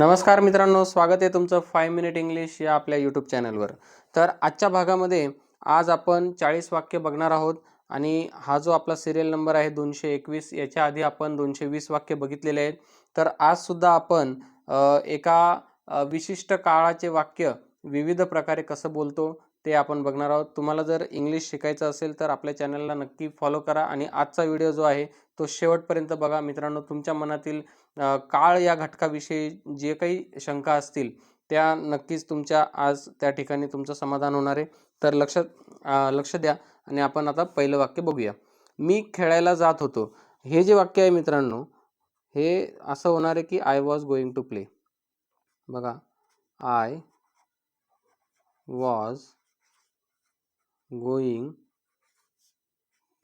नमस्कार मित्रांनो स्वागत आहे तुमचं फाईव्ह मिनिट इंग्लिश या आपल्या यूट्यूब चॅनलवर तर आजच्या भागामध्ये आज आपण चाळीस वाक्य बघणार आहोत आणि हा जो आपला सिरियल नंबर आहे दोनशे एकवीस याच्या आधी आपण दोनशे वीस वाक्य बघितलेले आहेत. तर आजसुद्धा आपण एका विशिष्ट काळाचे वाक्य विविध प्रकारे कसं बोलतो ते आपण बघणार आहोत. तुम्हाला जर इंग्लिश शिकायचं असेल तर आपल्या चॅनलला नक्की फॉलो करा आणि आजचा व्हिडिओ जो आहे तो शेवटपर्यंत बघा. मित्रांनो तुमच्या मनातील काळ या घटकाविषयी जे काही शंका असतील त्या नक्कीच तुमच्या आज त्या ठिकाणी तुमचं समाधान होणार आहे. तर लक्ष लक्ष द्या आणि आपण आता पहिलं वाक्य बघूया. मी खेळायला जात होतो. हे जे वाक्य आहे मित्रांनो हे असं होणार आहे की I was going to play बघा. I was going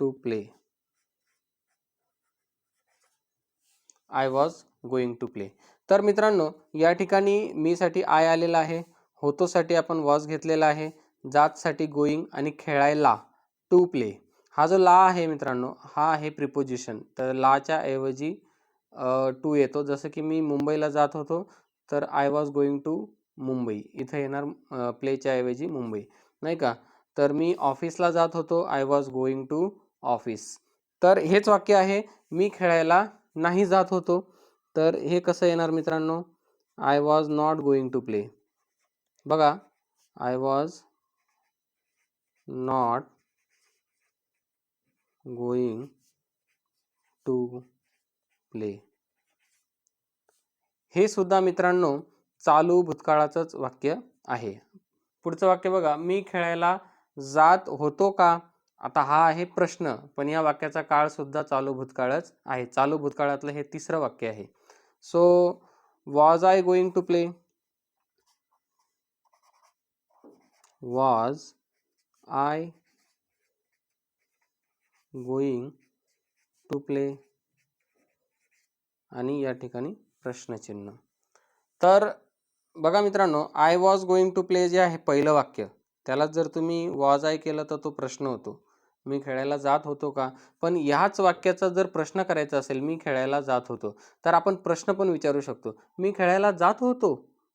to play. I was going to play तर मित्रांनो या ठिकाणी मीसाठी आय आलेला आहे. होतोसाठी आपण वॉज घेतलेला आहे. जातसाठी गोईंग आणि खेळायला टू प्ले हा जो ला आहे मित्रांनो हा आहे प्रिपोजिशन तर लाच्या ऐवजी टू येतो. जसं की मी मुंबईला जात होतो तर I was going to Mumbai. इथं येणार प्लेच्या ऐवजी मुंबई. नाही का? तर मी ऑफिसला जात होतो. I was going to office तर हेच वाक्य आहे. मी खेळायला नाही जात होतो. तर हे कसं येणार मित्रांनो? I was not going to play बघा. I was not going to play हे सुद्धा मित्रांनो चालू भूतकाळाचंच वाक्य आहे. पुढचं वाक्य बघा. मी खेळायला जात होतो का? आता हा आहे प्रश्न. पण या वाक्याचा काळ सुद्धा चालू भूतकाळच आहे. चालू भूतकाळातलं हे तिसरं वाक्य आहे. So was I going to play was I going to play आणि या ठिकाणी प्रश्नचिन्ह. तर बघा मित्रांनो I was going to play जे आहे पहिलं वाक्य. त्याला जर तुम्ही वॉज आय केलं तर तो प्रश्न होतो. मी खेळायला जात होतो का? पण ह्याच वाक्याचा जर प्रश्न करायचा असेल मी खेळायला जात होतो. तर आपण प्रश्न पण विचारू शकतो. मी खेळायला जात होतो.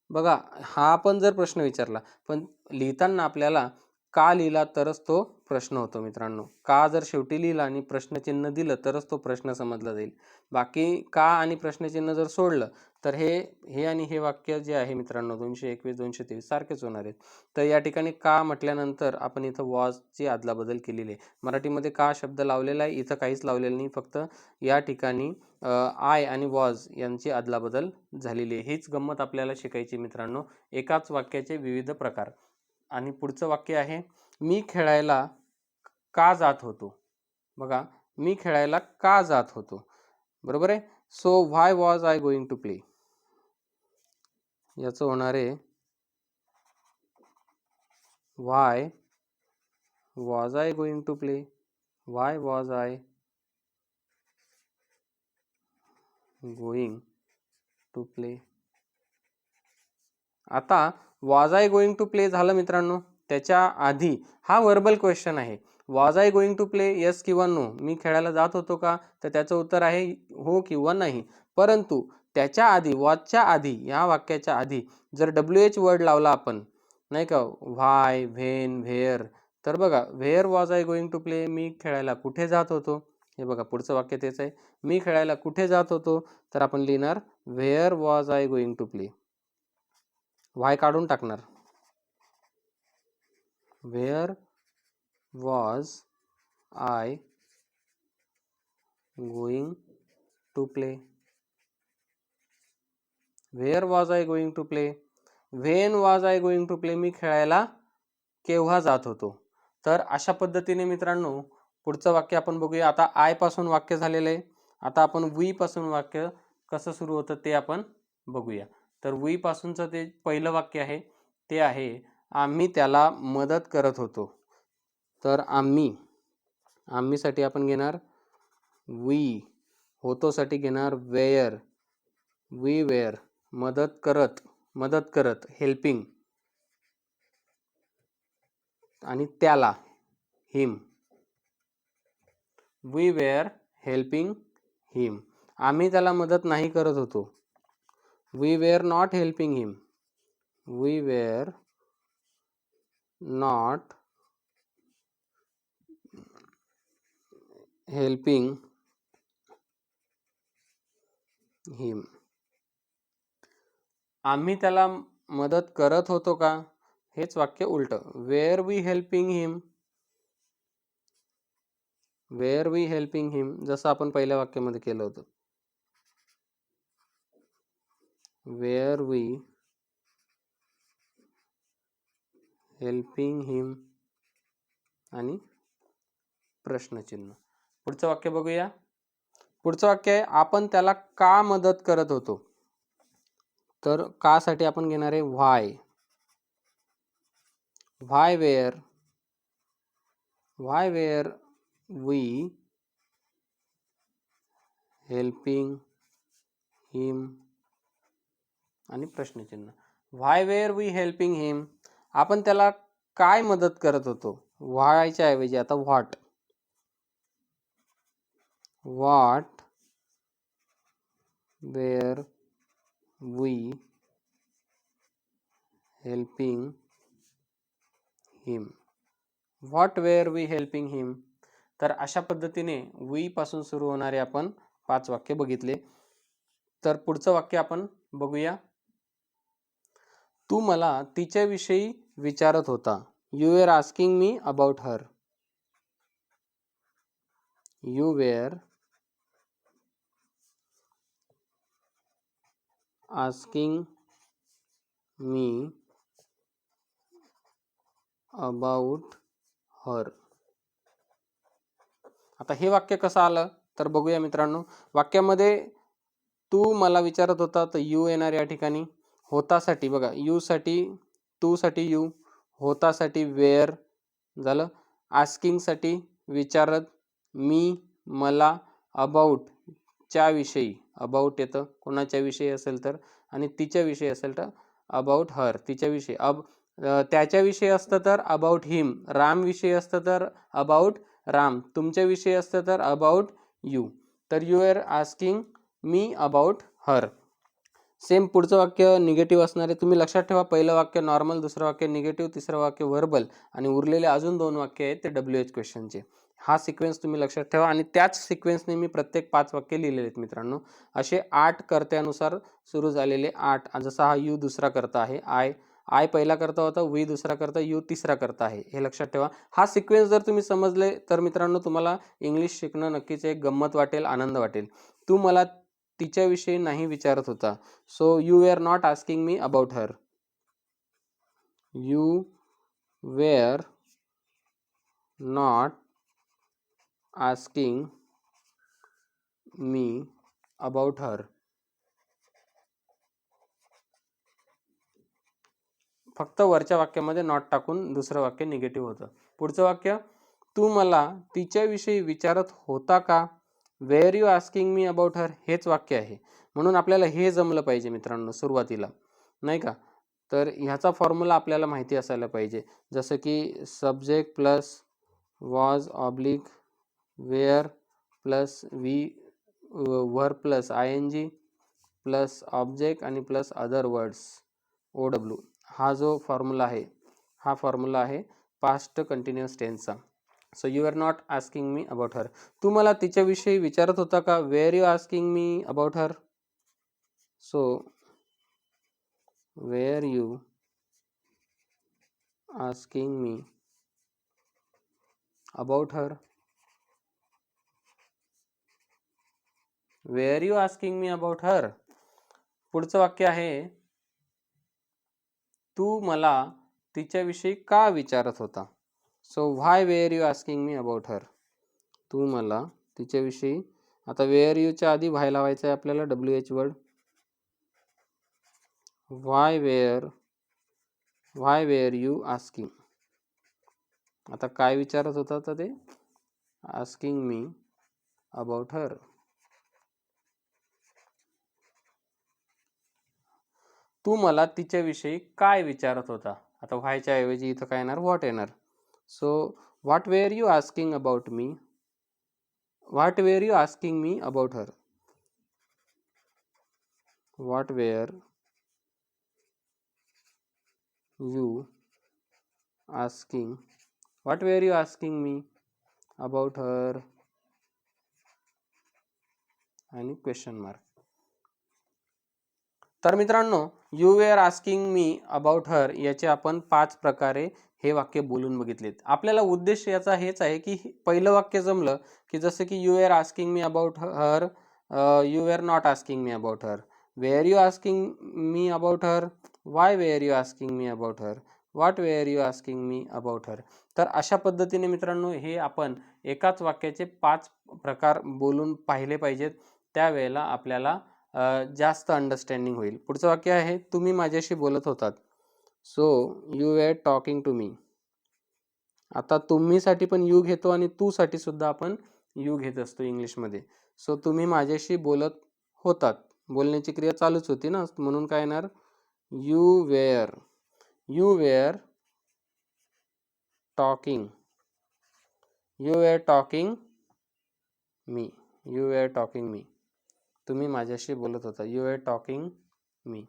बघा हा आपण जर प्रश्न विचारला पण लिहिताना आपल्याला का लिहिला तरच तो प्रश्न होतो मित्रांनो. का जर शेवटी लिहिला आणि प्रश्नचिन्ह दिलं तरच तो प्रश्न समजला जाईल. बाकी का आणि प्रश्नचिन्ह जर सोडलं तर हे हे आणि हे वाक्य जे आहे मित्रांनो दोनशे एकवीस दोनशे तेवीस सारखेच होणार आहेत. तर या ठिकाणी का म्हटल्यानंतर आपण इथं वॉजची अदलाबदल केलेली आहे. मराठीमध्ये का शब्द लावलेला आहे इथं काहीच लावलेलं नाही फक्त या ठिकाणी आय आणि वॉज यांची अदलाबदल झालेली आहे. हीच गंमत आपल्याला शिकायची मित्रांनो. एकाच वाक्याचे विविध प्रकार. आणि पुढचं वाक्य आहे मी खेळायला का जात होतो? बघा मी खेळायला का जात होतो? बरोबर आहे? So why was I going to play याचं होणार आहे why was I going to play why was I going to play आता was I going to play झालं मित्रांनो. त्याच्या आधी हा वर्बल क्वेश्चन आहे. Was I going to play yes किंवा नो मी खेळायला जात होतो का? तर त्याचं उत्तर आहे हो किंवा नाही. परंतु त्याच्या आधी वॉजच्या आधी या वाक्याच्या आधी जर डब्ल्यू एच वर्ड लावला आपण नाही का? व्हाय व्हेन व्हेअर तर बघा where was I going to play मी खेळायला कुठे जात होतो? हे बघा पुढचं वाक्य तेच आहे. मी खेळायला कुठे जात होतो? तर आपण लिहिणार where was I going to play Y काढून टाकणार. Where was I going to play where was I going to play when was I going to play मी खेळायला केव्हा जात होतो? तर अशा पद्धतीने मित्रांनो पुढचं वाक्य आपण बघूया. आता आयपासून वाक्य झालेलं आहे. आता आपण वी पासून वाक्य कसं सुरू होतं ते आपण बघूया. तर वी पासूनचं ते पहिलं वाक्य आहे ते आहे आम्ही त्याला मदत करत होतो. तर आम्ही आम्हीसाठी आपण घेणार वी होतोसाठी घेणार वेअर वी वेअर मदत करत मदत करत हेल्पिंग. आणि त्याला him. We were helping him. आम्ही त्याला मदत नाही करत होतो. We were not helping him we were not helping him आम्ही त्याला मदत करत होतो का? हेच वाक्य उलट. Were we helping him were we helping him जसं आपण पहिल्या वाक्यामध्ये केलं होतं. वेअर वी हेल्पिंग हिम आणि प्रश्नचिन्ह. पुढचं वाक्य बघूया. पुढचं वाक्य आहे आपण त्याला का मदत करत होतो? तर का साठी आपण घेणार आहे why why were why were we helping him आणि प्रश्नचिन्ह. Why were we helping him आपण त्याला काय मदत करत होतो? व्हायच्या ऐवजी आता what what were we helping him what were we helping him तर अशा पद्धतीने वी पासून सुरू होणारे आपण पाच वाक्य बघितले. तर पुढचं वाक्य आपण बघूया. तू मला तिच्याविषयी विचारत होता. You were asking me about her you were asking me about her आता हे वाक्य कसं आलं? तर बघूया मित्रांनो. वाक्यामध्ये तू मला विचारत होता तर यू येणार या ठिकाणी. होतासाठी बघा यूसाठी टूसाठी यू होतासाठी वेअर झालं? आस्किंगसाठी विचारत मी मला अबाउट च्याविषयी अबाउट येतं कोणाच्याविषयी असेल तर आणि तिच्याविषयी असेल तर अबाउट हर तिच्याविषयी अब त्याच्याविषयी असतं तर अबाउट हिम रामविषयी असतं तर अबाउट राम तुमच्याविषयी असतं तर अबाउट यू तर you are asking me about her. Same पुढचं वाक्य निगेटिव्ह असणार आहे तुम्ही लक्षात ठेवा पहिलं वाक्य नॉर्मल दुसरं वाक्य निगेटिव्ह तिसरं वाक्य वर्बल आणि उरलेले अजून दोन वाक्य आहेत ते डब्ल्यू एच क्वेश्चनचे हा सिक्वेन्स तुम्ही लक्षात ठेवा आणि त्याच सिक्वेन्सने मी प्रत्येक पाच वाक्य लिहिलेले आहेत मित्रांनो. असे आठ कर्त्यानुसार सुरू झालेले आठ जसा हा यू दुसरा करता आहे आय आय पहिला करता होता वी दुसरा करता यू तिसरा करता आहे. हे लक्षात ठेवा. हा सिक्वेन्स जर तुम्ही समजले तर मित्रांनो तुम्हाला इंग्लिश शिकणं नक्कीच एक गंमत वाटेल आनंद वाटेल. तू मला तिच्याविषयी नाही विचारत होता. So you are not asking me about her you were not asking me about her फक्त वरच्या वाक्यामध्ये नॉट टाकून दुसरं वाक्य निगेटिव्ह होतं. पुढचं वाक्य तू मला तिच्याविषयी विचारत होता का? Were you asking me about her हेच वाक्य आहे. म्हणून आपल्याला हे जमलं पाहिजे मित्रांनो सुरुवातीला. नाही का? तर ह्याचा फॉर्म्युला आपल्याला माहिती असायला पाहिजे. जसं की subject plus was oblique were plus V वर plus I N G plus object आणि plus other words O W हा जो फॉर्म्युला आहे हा फॉर्म्युला आहे past continuous टेन्सचा so you are not asking me about her तू मला तिच्याविषयी विचारत होता का? Were you asking me about her so were you asking me about her were you asking me about her पुढचं वाक्य आहे तू मला तिच्याविषयी का विचारत होता? So why were you asking me about her तू मला तिच्याविषयी आता वेअर यूच्या आधी व्हाय लावायचं आहे आपल्याला W H word why were why were you asking आता काय विचारत होता तर ते? आस्किंग मी अबाउट हर तू मला तिच्याविषयी काय विचारत होता? आता व्हायच्या ऐवजी इथं काय येणार? व्हॉट येणार? so what were you asking about me what were you asking me about her what were you asking what were you asking me about her आणि क्वेश्चन मार्क तर मित्रांनो you were asking me about her याचे आपण पाच प्रकारे हे वाक्य बोलून बघितलेत. आपल्याला उद्देश याचा हेच आहे की पहिलं वाक्य जमलं की जसं की you were asking me about her you were not asking me about her were you asking me about her why were you asking me about her what were you asking me about her तर अशा पद्धतीने मित्रांनो हे आपण एकाच वाक्याचे पाच प्रकार बोलून पाहिले पाहिजेत. त्यावेळेला आपल्याला जास्त अंडरस्टँडिंग होईल. पुढचं वाक्य आहे तुम्ही माझ्याशी बोलत होतात. So you were talking to me आता तुम्हीसाठी पण यू घेतो आणि तूसाठी सुद्धा आपण यू घेत असतो इंग्लिशमध्ये सो तुम्ही माझ्याशी बोलत होतात. बोलण्याची क्रिया चालूच होती ना? म्हणून काय येणार? You were you were talking you were talking me you were talking me तुम्ही माझ्याशी बोलत होता. You are talking me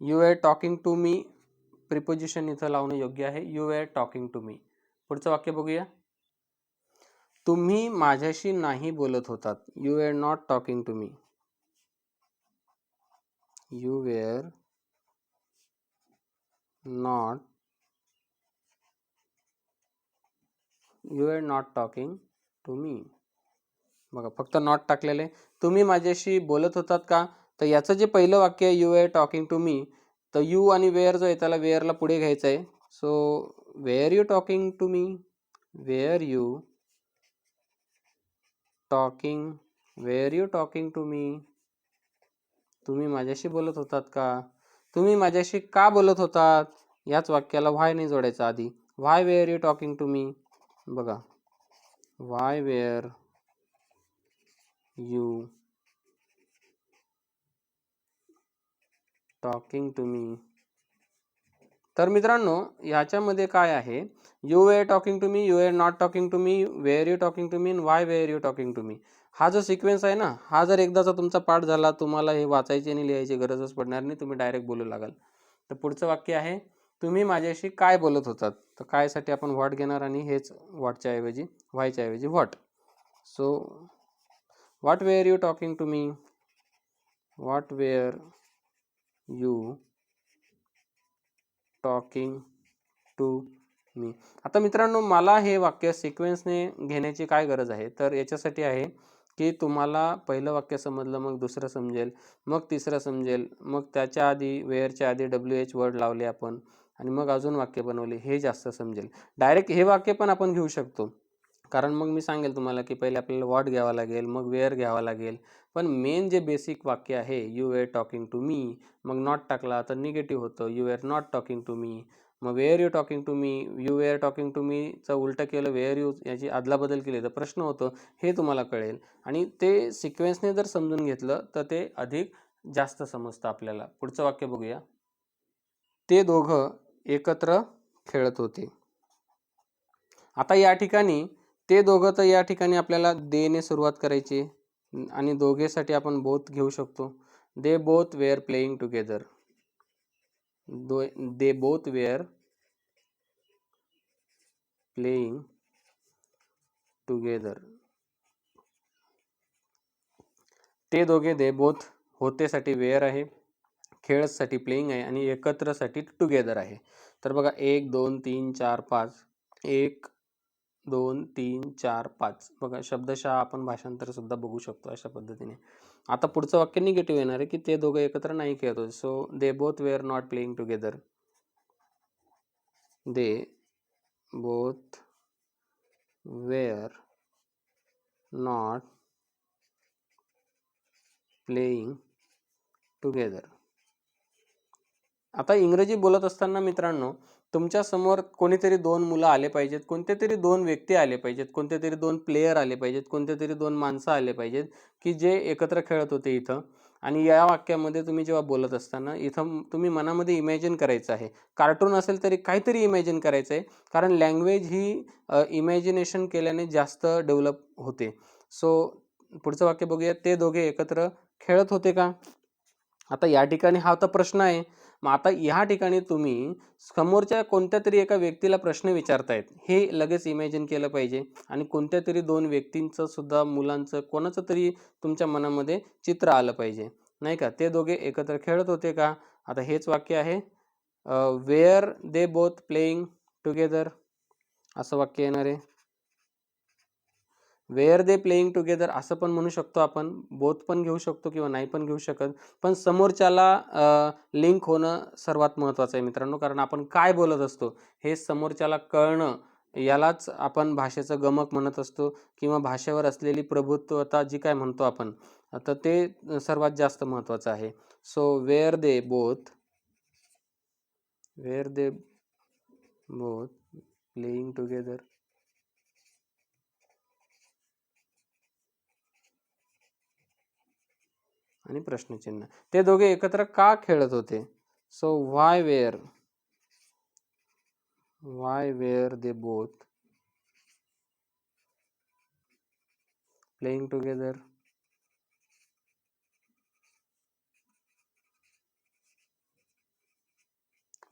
you are talking to me preposition इथं लावणं योग्य आहे. You are talking to me पुढचं वाक्य बघूया. तुम्ही माझ्याशी नाही बोलत होतात. You are not talking to me you were not you are not talking to me बघा फक्त नॉट टाकलेले. तुम्ही माझ्याशी बोलत होतात का? तर याचं जे पहिलं वाक्य आहे you are talking to me तर यू आणि वेअर जो आहे त्याला वेअरला पुढे घ्यायचं आहे. So were you talking to me were you talking were you talking to me तुम्ही माझ्याशी बोलत होतात का? तुम्ही माझ्याशी का बोलत होतात? याच वाक्याला व्हाय नाही जोडायचं आधी. Why were you talking to me बघा. Why were you talking to me तर मित्रांनो याच्यामध्ये काय आहे? You were talking to me you are not talking to me were you talking to me why were you talking to me हा जो sequence आहे ना हा जर एकदाचा तुमचा पाठ झाला तुम्हाला हे वाचायची आणि लिहायची गरजच पडणार नाही तुम्ही डायरेक्ट बोलू लागाल. तर पुढचं वाक्य आहे तुम्ही माझ्याशी काय बोलत होतात? तर कायसाठी आपण व्हॉट घेणार आणि हेच व्हॉटच्या ऐवजी व्हायच्या ऐवजी what so what were you talking to me? What were you talking to me आता मित्रांनो मला हे वाक्य सिक्वेन्सने घेण्याची काय गरज आहे? तर याच्यासाठी आहे की तुम्हाला पहिलं वाक्य समजलं मग दुसरं समजेल मग तिसरं समजेल मग त्याच्या आधी वेअरच्या आधी डब्ल्यू एच वर्ड लावले आपण आणि मग अजून वाक्य बनवले हे जास्त समजेल. डायरेक्ट हे वाक्य पण आपण घेऊ शकतो. कारण मग मी सांगेल तुम्हाला की पहिले आपल्याला वॉट घ्यावा लागेल मग वेअर घ्यावा लागेल. पण मेन जे बेसिक वाक्य आहे you were talking to me मग नॉट टाकला तर निगेटिव्ह होतं. You were not talking to me मग were you talking to me you were talking to मीचं उलटं केलं वेअर यू याची अदलाबदल केली तर प्रश्न होतो हे तुम्हाला कळेल. आणि ते सिक्वेन्सने जर समजून घेतलं तर ते अधिक जास्त समजतं आपल्याला. पुढचं वाक्य बघूया. ते दोघं एकत्र खेळत होते. आता या ठिकाणी ते दोघं तर या ठिकाणी आपल्याला देने सुरुवात करायची. आणि दोघेसाठी आपण बोथ घेऊ शकतो. They both were playing together though they both were playing together ते दोघे दे बोथ होतेसाठी वेअर आहे. खेळसाठी प्लेईंग आहे. आणि एकत्रसाठी टुगेदर आहे. तर बघा एक दोन तीन चार पाच एक दोन तीन चार पाच. बघा शब्दशः आपण भाषांतरसुद्धा बघू शकतो अशा पद्धतीने. आता पुढचं वाक्य निगेटिव्ह येणार आहे की ते दोघं एकत्र नाही खेळत होते. So they both were not playing together they both were not playing together आता इंग्रजी बोलत असताना मित्रांनो तुमच्यासमोर कोणीतरी दोन मुलं आले पाहिजेत कोणते तरी दोन व्यक्ती आले पाहिजेत कोणते तरी दोन प्लेयर आले पाहिजेत कोणते तरी दोन माणसं आले पाहिजेत की जे एकत्र खेळत होते इथं. आणि या वाक्यामध्ये तुम्ही जेव्हा बोलत असताना इथं तुम्ही मनामध्ये इमॅजिन करायचं आहे. कार्टून असेल तरी काहीतरी इमॅजिन करायचं आहे. कारण लँग्वेज ही इमॅजिनेशन केल्याने जास्त डेव्हलप होते. सो पुढचं वाक्य बघूया. ते दोघे एकत्र खेळत होते का? आता या ठिकाणी हा तर प्रश्न आहे. मग आता ह्या ठिकाणी तुम्ही समोरच्या कोणत्या तरी एका व्यक्तीला प्रश्न विचारतायत हे लगेच इमॅजिन केलं पाहिजे. आणि कोणत्या तरी दोन व्यक्तींचं सुद्धा मुलांचं कोणाचं तरी तुमच्या मनामध्ये चित्र आलं पाहिजे. नाही का? ते दोघे एकत्र खेळत होते का? आता हेच वाक्य आहे. Were they both playing together असं वाक्य येणार आहे. वेअर दे प्लेईंग टुगेदर असं पण म्हणू शकतो आपण. बोथ पण घेऊ शकतो किंवा नाही पण घेऊ शकत. पण समोरच्याला लिंक होणं सर्वात महत्त्वाचं आहे मित्रांनो. कारण आपण काय बोलत असतो हे समोरच्याला कळणं यालाच आपण भाषेचं गमक म्हणत असतो किंवा भाषेवर असलेली प्रभुत्वता जी काय म्हणतो आपण तर ते सर्वात जास्त महत्त्वाचं आहे. So were they both were they both playing together. आणि प्रश्नचिन्ह. ते दोघे एकत्र का खेळत होते? So why were why were they both playing together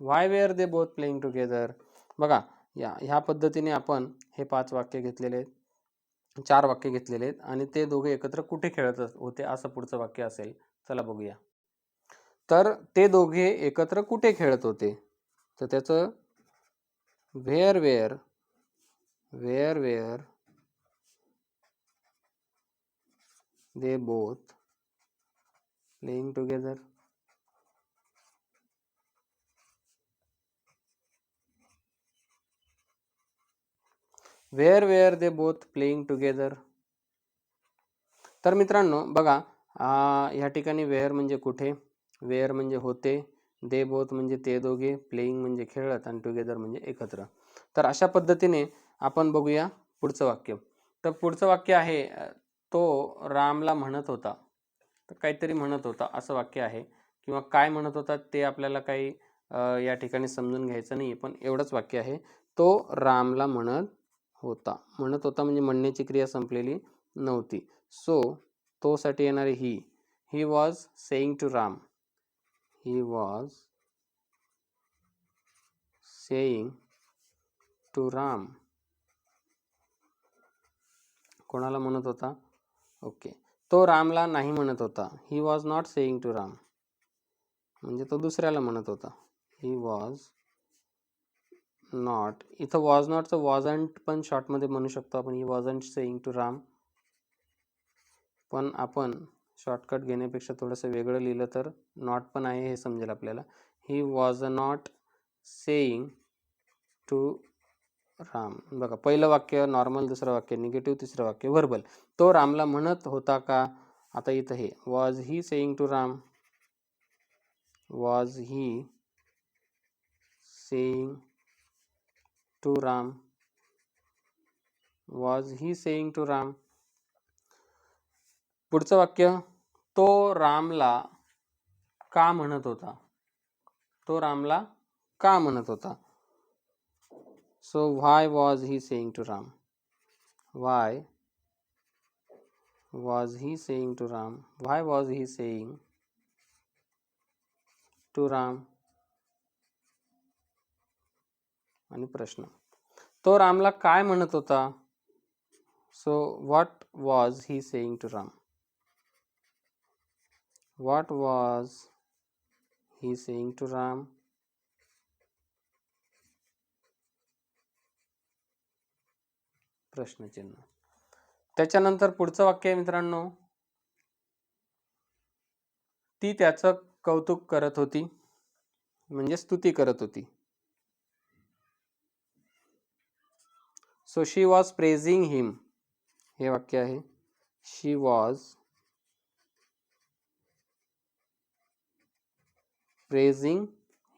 why were they both playing together बघा या ह्या पद्धतीने आपण हे पाच वाक्य घेतलेले आहेत. चार वाक्य घेतलेले आहेत आणि ते दोघे एकत्र कुठे खेळत होते असं पुढचं वाक्य असेल चला बघूया. तर ते दोघे एकत्र कुठे खेळत होते? तर त्याचं where were were were they both playing together were were they both playing together तर मित्रांनो बघा ह्या ठिकाणी वेअर म्हणजे कुठे? वेअर म्हणजे होते दे बोथ म्हणजे ते दोघे प्लेईंग म्हणजे खेळत आणि टुगेदर म्हणजे एकत्र. तर अशा पद्धतीने आपण बघूया पुढचं वाक्य. तर पुढचं वाक्य आहे तो रामला म्हणत होता. तर काहीतरी म्हणत होता असं वाक्य आहे. किंवा काय म्हणत होता ते आपल्याला काही या ठिकाणी समजून घ्यायचं नाही पण एवढंच वाक्य आहे. तो रामला म्हणत होता. म्हणत होता म्हणजे म्हणण्याची क्रिया संपलेली नव्हती. सो तोसाठी येणारे he he was saying to Ram he was saying to Ram कोणाला म्हणत होता? ओके तो रामला नाही म्हणत होता. He was not saying to Ram म्हणजे तो दुसऱ्याला म्हणत होता. ही वॉज नॉट इथं वॉज नॉटचं वॉजंट पण शॉर्टमध्ये म्हणू शकतो आपण. He wasn't saying to Ram पण आपण शॉर्टकट घेण्यापेक्षा थोडंसं वेगळं लिहिलं तर नॉट पण आहे हे समजेल आपल्याला. He was a not saying to Ram बघा पहिलं वाक्य नॉर्मल दुसरं वाक्य निगेटिव्ह तिसरं वाक्य व्हर्बल तो रामला म्हणत होता का? आता इथं हे. Was he saying to Ram was he saying to Ram was he saying to Ram पुढचं वाक्य तो रामला का म्हणत होता? तो रामला का म्हणत होता? So why was he saying to Ram why was he saying to Ram why was he saying to Ram आणि प्रश्न. तो रामला काय म्हणत होता? So what was he saying to Ram what was he saying to Ram प्रश्नचिन्ह. त्याच्यानंतर पुढचं वाक्य आहे मित्रांनो. ती त्याचं कौतुक करत होती. म्हणजे स्तुती करत होती. So she was praising him हे वाक्य आहे शी वॉज प्रेझिंग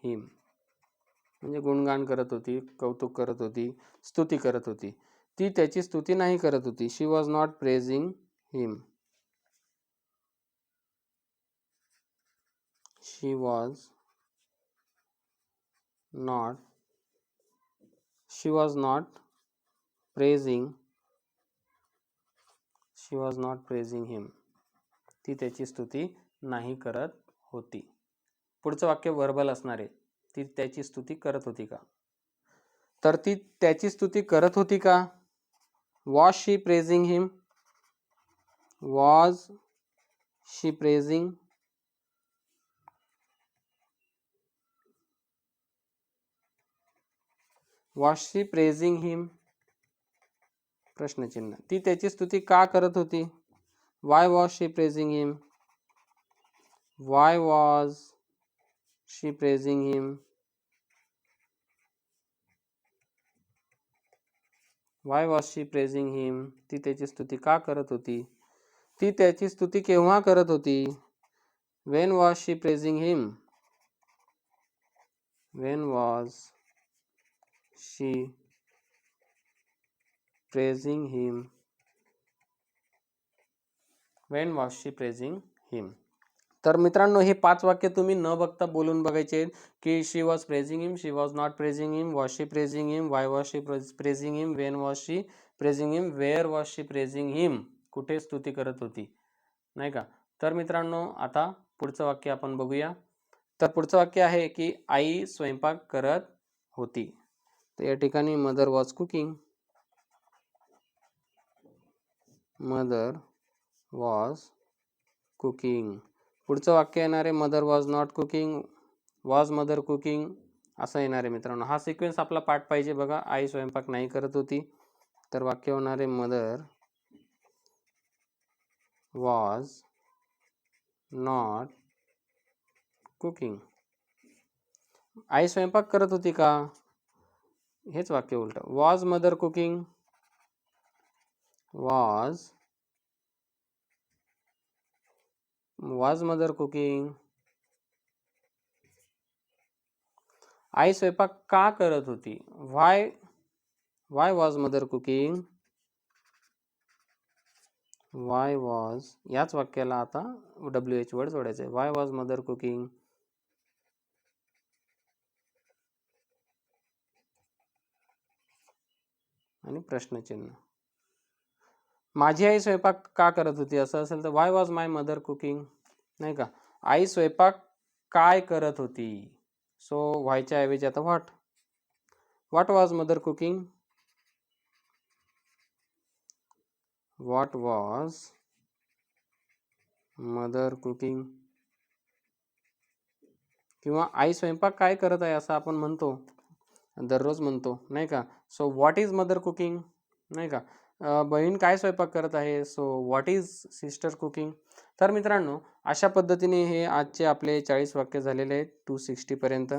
हिम म्हणजे गुणगान करत होती कौतुक करत होती स्तुती करत होती ती त्याची स्तुती नाही करत होती she was not praising him she was not she was not praising she was not praising him ती त्याची स्तुती नाही करत होती. पुढचं वाक्य वर्बल असणार आहे. ती त्याची स्तुती करत होती का? तर ती त्याची स्तुती करत होती का? Was she praising him was she praising was she praising him प्रश्नचिन्ह. ती त्याची स्तुती का करत होती? Why was she praising him why was she praising him why was she praising him ती त्याची स्तुती का करत होती? ती त्याची स्तुती केव्हा करत होती? When was she praising him when was she praising him. When was she praising him? तर मित्रांनो हे पाच वाक्य तुम्ही न बघता बोलून बघायचे की she was praising him she was not praising him was she praising him why was she praising him when was she praising him where was she praising him कुठे स्तुती करत होती? नाही का? तर मित्रांनो आता पुढचं वाक्य आपण बघूया. तर पुढचं वाक्य आहे की आई स्वयंपाक करत होती. तर या ठिकाणी mother was cooking mother was cooking. पुढचं वाक्य येणार आहे mother was not cooking was mother cooking असं येणार आहे मित्रांनो. हा सिक्वेन्स आपला पाठ पाहिजे बघा. आई स्वयंपाक नाही करत होती. तर वाक्य होणार आहे मदर वॉज नॉट कुकिंग. आई स्वयंपाक करत होती का? हेच वाक्य उलट. Was mother cooking was was mother cooking. आई स्वयंपाक का करत होती? Why why was mother cooking why was याच वाक्याला आता डब्ल्यू एच वर्ड जोडायचं आहे वाय वॉज मदर कुकिंग आणि प्रश्नचिन्ह. माझी आई स्वयंपाक का करत होती? असं असेल तर why was my mother cooking नाही का? आई स्वयंपाक काय करत होती? सो व्हायच्या ऐवजी आता what what was mother cooking what was mother cooking किंवा आई स्वयंपाक काय करत आहे असं आपण म्हणतो. दररोज म्हणतो. नाही का? So what is mother cooking नाही का? बहीण काय स्वयंपाक करत आहे? So what is sister cooking तर मित्रांनो अशा पद्धतीने हे आजचे आपले चाळीस वाक्य झालेले आहेत टू सिक्स्टीपर्यंत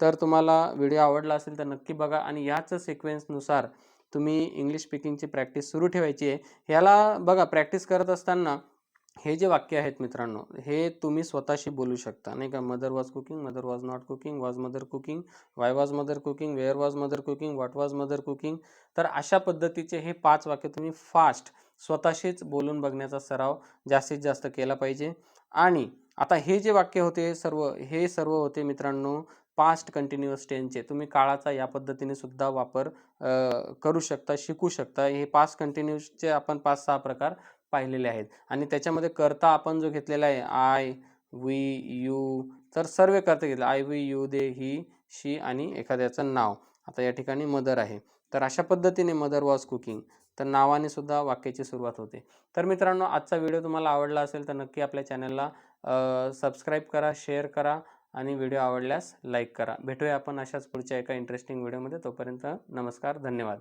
तर तुम्हाला व्हिडिओ आवडला असेल तर नक्की बघा आणि याच सिक्वेन्सनुसार तुम्ही इंग्लिश स्पीकिंगची प्रॅक्टिस सुरू ठेवायची आहे. ह्याला बघा प्रॅक्टिस करत असताना हे जे वाक्य आहेत मित्रांनो हे तुम्ही स्वतःशी बोलू शकता. नाही का? Mother was cooking mother was not cooking was mother cooking why was mother cooking where was mother cooking what was mother cooking तर अशा पद्धतीचे हे पाच वाक्य तुम्ही फास्ट स्वतःशीच बोलून बघण्याचा सराव जास्तीत जास्त केला पाहिजे. आणि आता हे जे वाक्य होते सर्व हे सर्व होते मित्रांनो पास्ट कंटिन्युअस टेनचे तुम्ही काळाचा या पद्धतीने सुद्धा वापर करू शकता शिकू शकता. हे पास्ट कंटिन्युअसचे आपण पाच सहा प्रकार पाहिलेले आहेत. आणि त्याच्यामध्ये करता आपण जो घेतलेला आहे आय वी यू तर सर्व करता घेतला. I we you they he she आणि एखाद्याचं नाव. आता या ठिकाणी मदर आहे. तर अशा पद्धतीने मदर वॉज कुकिंग तर नावाने सुद्धा वाक्याची सुरुवात होते. तर मित्रांनो आजचा व्हिडिओ तुम्हाला आवडला असेल तर नक्की आपल्या चॅनलला सबस्क्राईब करा शेअर करा आणि व्हिडिओ आवडल्यास लाईक करा. भेटूया आपण अशाच पुढच्या एका इंटरेस्टिंग व्हिडिओमध्ये तोपर्यंत नमस्कार धन्यवाद.